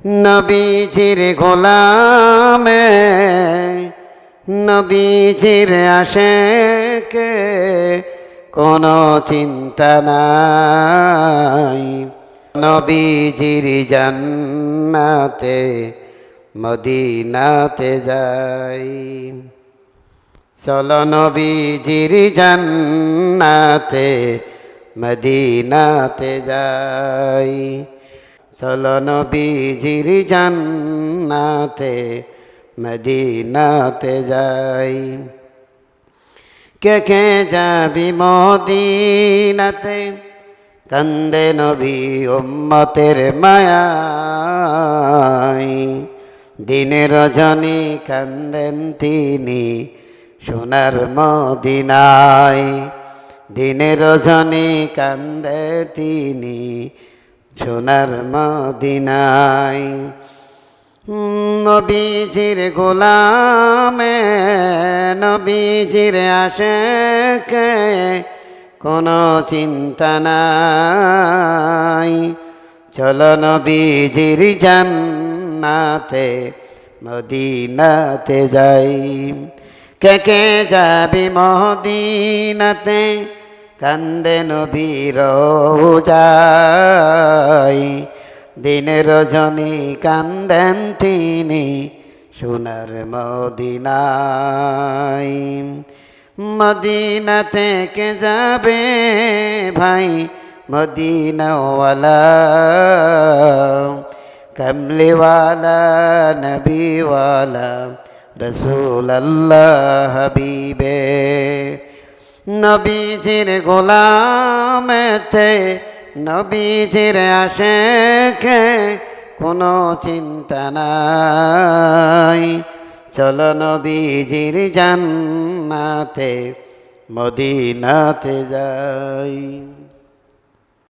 নবীজির গোলামে, নবীজির আশেকে কোনো চিন্তা নাই। নবীজির জান্নাতে, মদিনাতে যাই। চলো নবীজির জান্নাতে, মদিনাতে যাই। চলো নবীজির জান্নাতে মদিনাতে যাই। কে কে যাবি মদিনাতে? কান্দে নবী উম্মতের মায়াই দিনের রজনী কান্দেন তিনি সোনার মদিনায়। দিনের রজনী কান্দে তিনি সোনার মদিনায়। নবীজির গোলামে নবীজির আশেকে কোনো চিন্তা নাই। চলো নবীজির জান্নাতে, মদিনাতে যাই। কে কে যাবি মদিনাতে? কান্দে নবীর যাই দিনের রজনী কান্দেন তিনি সোনার মদিনাই। মদিনা থেকে যাবে ভাই মদিনাওয়ালা। কমলিওয়ালা, নবীওয়ালা রসুল আল্লাহ হাবিবে। নবীজির গোলামেতে নবীজির আশেখে কোনো চিন্তা নাই। চলো নবীজির জান্নাতে মদিনাতে যাই।